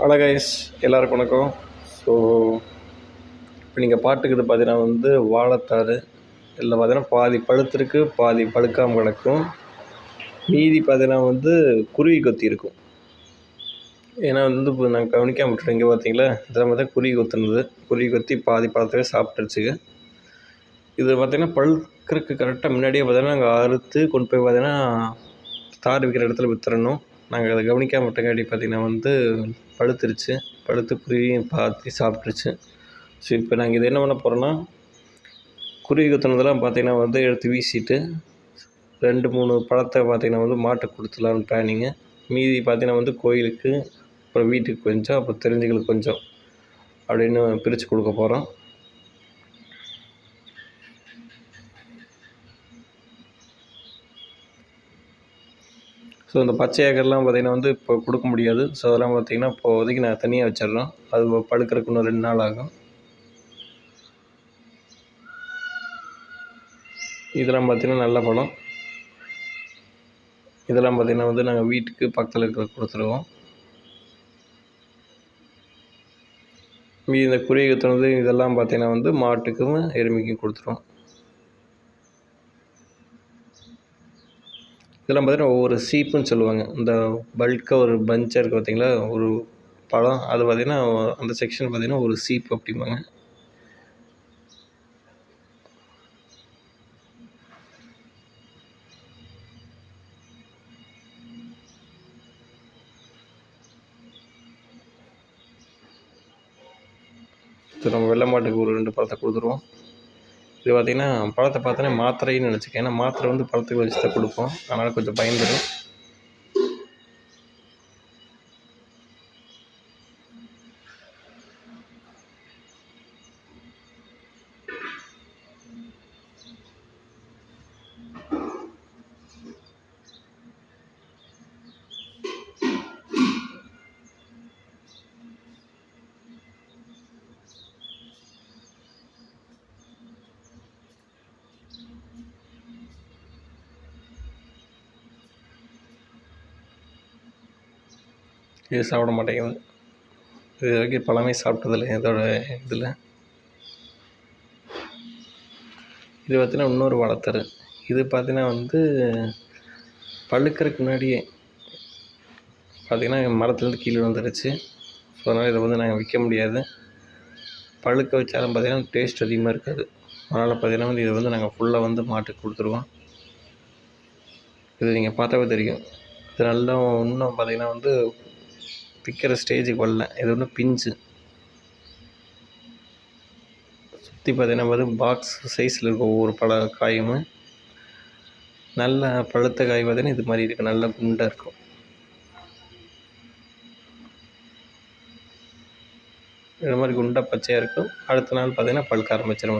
Hello guys எல்லாருக்கும் வணக்கம். So இப்போ நீங்கள் பாட்டுக்கிறது பார்த்தீங்கன்னா வந்து வாழைத்தாறு இதில் பார்த்தீங்கன்னா பாதி பழுத்திருக்கு பாதி பழுக்காமல் கிடக்கும். மீதி பார்த்தீங்கன்னா வந்து குருவி கொத்தி இருக்கும். ஏன்னா வந்து இப்போ நாங்கள் கவனிக்காம விட்டுருவோம் இங்கே பார்த்தீங்களா இதெல்லாம் பார்த்தா குருவி கொத்துனது. குருவி கொத்தி பாதி பழத்தவே சாப்பிட்டுருச்சுங்க இது பார்த்திங்கன்னா பழுக்கிறதுக்கு கரெக்டாக முன்னாடியே பார்த்தீங்கன்னா நாங்கள் அறுத்து கொண்டு போய் பார்த்தீங்கன்னா தார் விற்கிற இடத்துல விற்றுறணும் நாங்கள் அதை கவனிக்காம விட்டங்காட்டி பார்த்திங்கன்னா வந்து பழுத்துருச்சு பழுத்து குருவியும் பார்த்து சாப்பிட்ருச்சு ஸோ இப்போ நாங்கள் இது என்ன பண்ண போகிறோன்னா குருவி குத்துனதெல்லாம் பார்த்தீங்கன்னா வந்து எடுத்து வீசிட்டு ரெண்டு மூணு பழத்தை பார்த்தீங்கன்னா வந்து மாட்டுக்கு கொடுத்துலான்னு பிளானிங்கு மீதி பார்த்தீங்கன்னா வந்து கோயிலுக்கு அப்புறம் வீட்டுக்கு கொஞ்சம் அப்புறம் தெரிஞ்சவங்களுக்கு கொஞ்சம் அப்படின்னு பிரித்து கொடுக்க போகிறோம் ஸோ இந்த பச்சை ஏக்கர்லாம் பார்த்திங்கன்னா வந்து இப்போ கொடுக்க முடியாது. ஸோ அதெல்லாம் பார்த்திங்கன்னா இப்போதைக்கு நான் தனியாக வச்சிடுறோம். அது பழுக்கிறதுக்கு இன்னும் ரெண்டு நாள் ஆகும். இதெல்லாம் பார்த்திங்கன்னா நல்ல பழம். இதெல்லாம் பார்த்திங்கன்னா வந்து நாங்கள் வீட்டுக்கு பக்கத்தில் இருக்கிற கொடுத்துருவோம். மீதி இந்த குருவி வந்து இதெல்லாம் பார்த்திங்கன்னா வந்து மாட்டுக்கும் எருமைக்கும் கொடுத்துருவோம். இதெல்லாம் பார்த்தீங்கன்னா ஒவ்வொரு சீப்புன்னு சொல்லுவாங்க. இந்த பல்க்காக ஒரு பஞ்சாக இருக்குது பார்த்தீங்களா? ஒரு பழம். அது பார்த்திங்கன்னா அந்த செக்ஷன் பார்த்திங்கன்னா ஒரு சீப்பு அப்படிம்பாங்க. நம்ம வெள்ளை மாட்டுக்கு ஒரு ரெண்டு பழத்தை கொடுத்துருவோம். இது பார்த்திங்கன்னா பழத்தை பார்த்தோன்னே மாத்திரைன்னு நினச்சிக்க ஏன்னா மாத்திரை வந்து பழத்துக்கு வச்சு தான் கொடுப்போம். அதனால் கொஞ்சம் பயந்துடும் இது சாப்பிட மாட்டேங்குது. இது வரைக்கும் பழமே சாப்பிட்டதில்ல இதோட இதில். இது பார்த்தீங்கன்னா இன்னொரு வளர்த்தரு. இது பார்த்தீங்கன்னா வந்து பழுக்கிறதுக்கு முன்னாடியே பார்த்திங்கன்னா மரத்துலேருந்து கீழே வந்துடுச்சு ஸோ அதனால் இதை வந்து நாங்கள் விற்க முடியாது. பழுக்க வச்சாலும் பார்த்திங்கன்னா டேஸ்ட் அதிகமாக இருக்காது. அதனால் பார்த்திங்கன்னா வந்து இதை வந்து நாங்கள் ஃபுல்லாக வந்து மாட்டுக்கு கொடுத்துருவோம். இது நீங்கள் பார்த்தாவே தெரியும். இது நல்லா இன்னும் பார்த்திங்கன்னா வந்து பிக்கிற ஸ்டேஜுக்கு வரல. இது ஒன்று பிஞ்சு சுற்றி பார்த்தீங்கன்னா வந்து பாக்ஸ் சைஸில் இருக்கும் ஒவ்வொரு பழ காயும் நல்ல பழுத்த காய் பார்த்தீங்கன்னா இது மாதிரி இருக்குது நல்லா குண்டாக இருக்கும். இது மாதிரி குண்டாக பச்சையாக இருக்கும். அடுத்த நாள் பார்த்தீங்கன்னா பழுக்க ஆரம்பிச்சிடும்